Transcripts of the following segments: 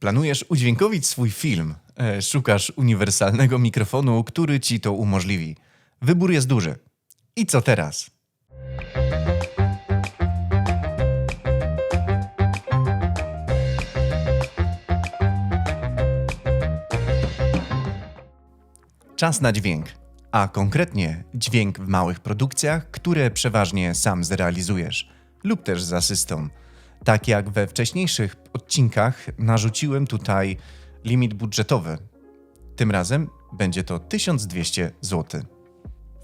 Planujesz udźwiękowić swój film. E, szukasz uniwersalnego mikrofonu, który ci to umożliwi. Wybór jest duży. I co teraz? Czas na dźwięk, a konkretnie dźwięk w małych produkcjach, które przeważnie sam zrealizujesz lub też z asystą. Tak jak we wcześniejszych odcinkach, narzuciłem tutaj limit budżetowy. Tym razem będzie to 1200 zł.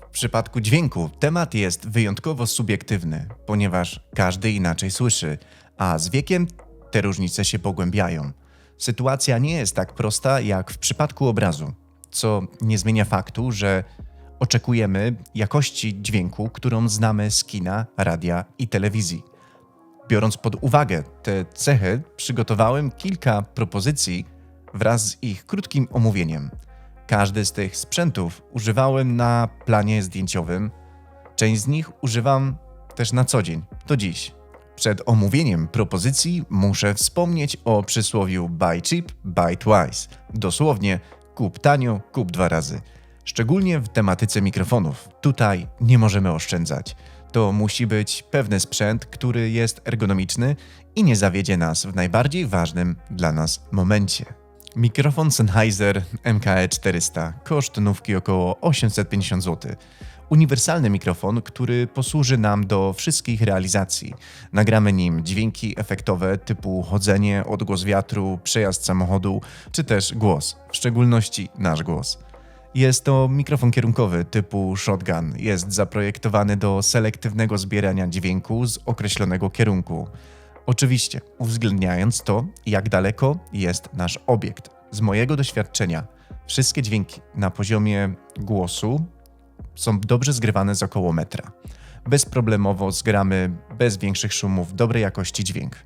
W przypadku dźwięku temat jest wyjątkowo subiektywny, ponieważ każdy inaczej słyszy, a z wiekiem te różnice się pogłębiają. Sytuacja nie jest tak prosta jak w przypadku obrazu, co nie zmienia faktu, że oczekujemy jakości dźwięku, którą znamy z kina, radia i telewizji. Biorąc pod uwagę te cechy, przygotowałem kilka propozycji wraz z ich krótkim omówieniem. Każdy z tych sprzętów używałem na planie zdjęciowym. Część z nich używam też na co dzień, do dziś. Przed omówieniem propozycji muszę wspomnieć o przysłowiu buy cheap, buy twice. Dosłownie kup tanio, kup dwa razy. Szczególnie w tematyce mikrofonów. Tutaj nie możemy oszczędzać. To musi być pewny sprzęt, który jest ergonomiczny i nie zawiedzie nas w najbardziej ważnym dla nas momencie. Mikrofon Sennheiser MKE 400, koszt nówki około 850 zł. Uniwersalny mikrofon, który posłuży nam do wszystkich realizacji. Nagramy nim dźwięki efektowe typu chodzenie, odgłos wiatru, przejazd samochodu, czy też głos, w szczególności nasz głos. Jest to mikrofon kierunkowy typu shotgun. Jest zaprojektowany do selektywnego zbierania dźwięku z określonego kierunku. Oczywiście, uwzględniając to, jak daleko jest nasz obiekt. Z mojego doświadczenia, wszystkie dźwięki na poziomie głosu są dobrze zgrywane z około metra. Bezproblemowo zgramy bez większych szumów dobrej jakości dźwięk.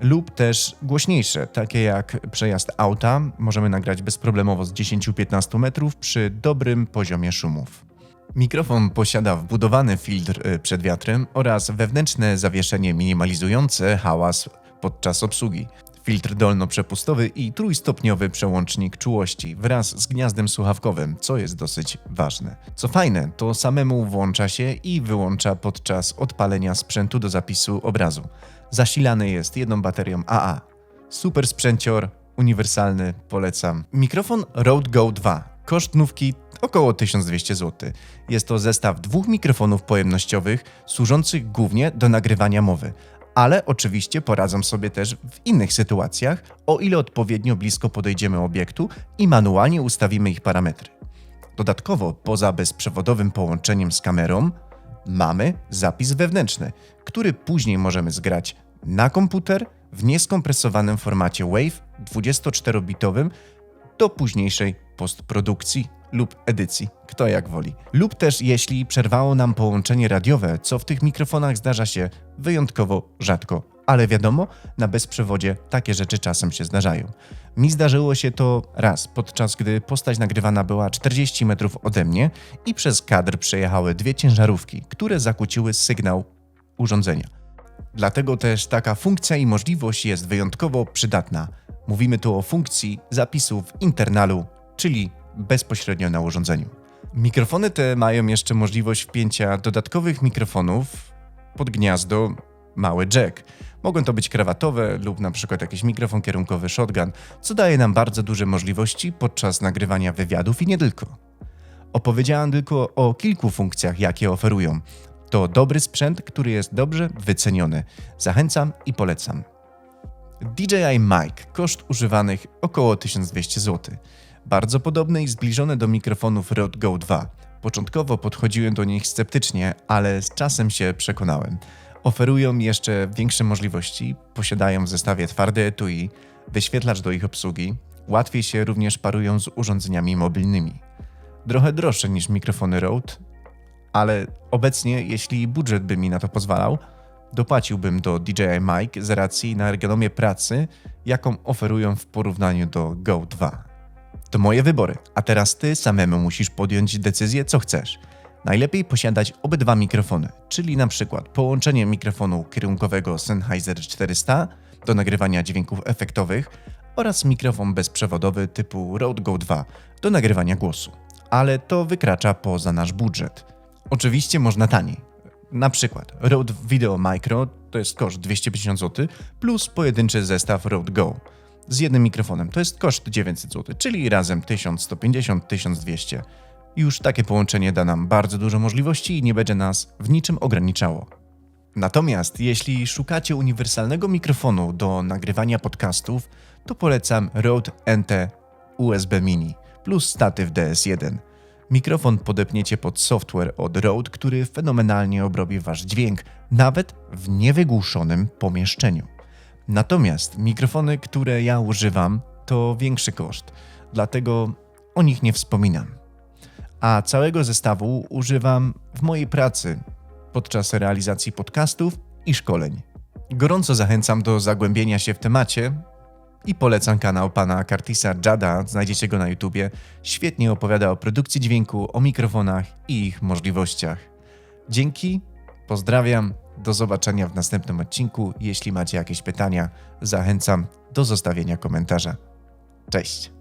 Lub też głośniejsze, takie jak przejazd auta, możemy nagrać bezproblemowo z 10-15 metrów przy dobrym poziomie szumów. Mikrofon posiada wbudowany filtr y, przed wiatrem oraz wewnętrzne zawieszenie minimalizujące hałas podczas obsługi. Filtr dolno-przepustowy i trójstopniowy przełącznik czułości wraz z gniazdem słuchawkowym, co jest dosyć ważne. Co fajne, to samemu włącza się i wyłącza podczas odpalenia sprzętu do zapisu obrazu. Zasilany jest jedną baterią AA. Super sprzęcior, uniwersalny, polecam. Mikrofon Rode Go 2. Koszt nówki około 1200 zł. Jest to zestaw dwóch mikrofonów pojemnościowych służących głównie do nagrywania mowy, ale oczywiście poradzą sobie też w innych sytuacjach, o ile odpowiednio blisko podejdziemy obiektu i manualnie ustawimy ich parametry. Dodatkowo, poza bezprzewodowym połączeniem z kamerą, mamy zapis wewnętrzny, który później możemy zgrać na komputer w nieskompresowanym formacie WAV 24-bitowym do późniejszej postprodukcji lub edycji, kto jak woli. Lub też jeśli przerwało nam połączenie radiowe, co w tych mikrofonach zdarza się wyjątkowo rzadko. Ale wiadomo, na bezprzewodzie takie rzeczy czasem się zdarzają. Mi zdarzyło się to raz, podczas gdy postać nagrywana była 40 metrów ode mnie i przez kadr przejechały dwie ciężarówki, które zakłóciły sygnał urządzenia. Dlatego też taka funkcja i możliwość jest wyjątkowo przydatna. Mówimy tu o funkcji zapisu w internalu, czyli bezpośrednio na urządzeniu. Mikrofony te mają jeszcze możliwość wpięcia dodatkowych mikrofonów pod gniazdo mały jack. Mogą to być krawatowe lub na przykład jakiś mikrofon kierunkowy shotgun, co daje nam bardzo duże możliwości podczas nagrywania wywiadów i nie tylko. Opowiedziałem tylko o kilku funkcjach, jakie oferują. To dobry sprzęt, który jest dobrze wyceniony. Zachęcam i polecam. DJI Mic, koszt używanych około 1200 zł. Bardzo podobny i zbliżony do mikrofonów Rode Go 2. Początkowo podchodziłem do nich sceptycznie, ale z czasem się przekonałem. Oferują jeszcze większe możliwości, posiadają w zestawie twarde etui, wyświetlacz do ich obsługi, łatwiej się również parują z urządzeniami mobilnymi. Trochę droższe niż mikrofony Rode, ale obecnie, jeśli budżet by mi na to pozwalał, dopłaciłbym do DJI Mic z racji na ergonomię pracy, jaką oferują w porównaniu do Go 2. To moje wybory, a teraz ty samemu musisz podjąć decyzję, co chcesz. Najlepiej posiadać obydwa mikrofony, czyli na przykład połączenie mikrofonu kierunkowego Sennheiser 400 do nagrywania dźwięków efektowych, oraz mikrofon bezprzewodowy typu Rode Go 2 do nagrywania głosu. Ale to wykracza poza nasz budżet. Oczywiście można taniej. Na przykład Rode Video Micro to jest koszt 250 zł plus pojedynczy zestaw Rode Go z jednym mikrofonem to jest koszt 900 zł, czyli razem 1150-1200. Już takie połączenie da nam bardzo dużo możliwości i nie będzie nas w niczym ograniczało. Natomiast jeśli szukacie uniwersalnego mikrofonu do nagrywania podcastów, to polecam Rode NT USB Mini plus statyw DS1. Mikrofon podepniecie pod software od Rode, który fenomenalnie obrobi wasz dźwięk, nawet w niewygłuszonym pomieszczeniu. Natomiast mikrofony, które ja używam, to większy koszt, dlatego o nich nie wspominam. A całego zestawu używam w mojej pracy podczas realizacji podcastów i szkoleń. Gorąco zachęcam do zagłębienia się w temacie i polecam kanał pana Curtisa Jada, znajdziecie go na YouTubie. Świetnie opowiada o produkcji dźwięku, o mikrofonach i ich możliwościach. Dzięki, pozdrawiam, do zobaczenia w następnym odcinku. Jeśli macie jakieś pytania, zachęcam do zostawienia komentarza. Cześć!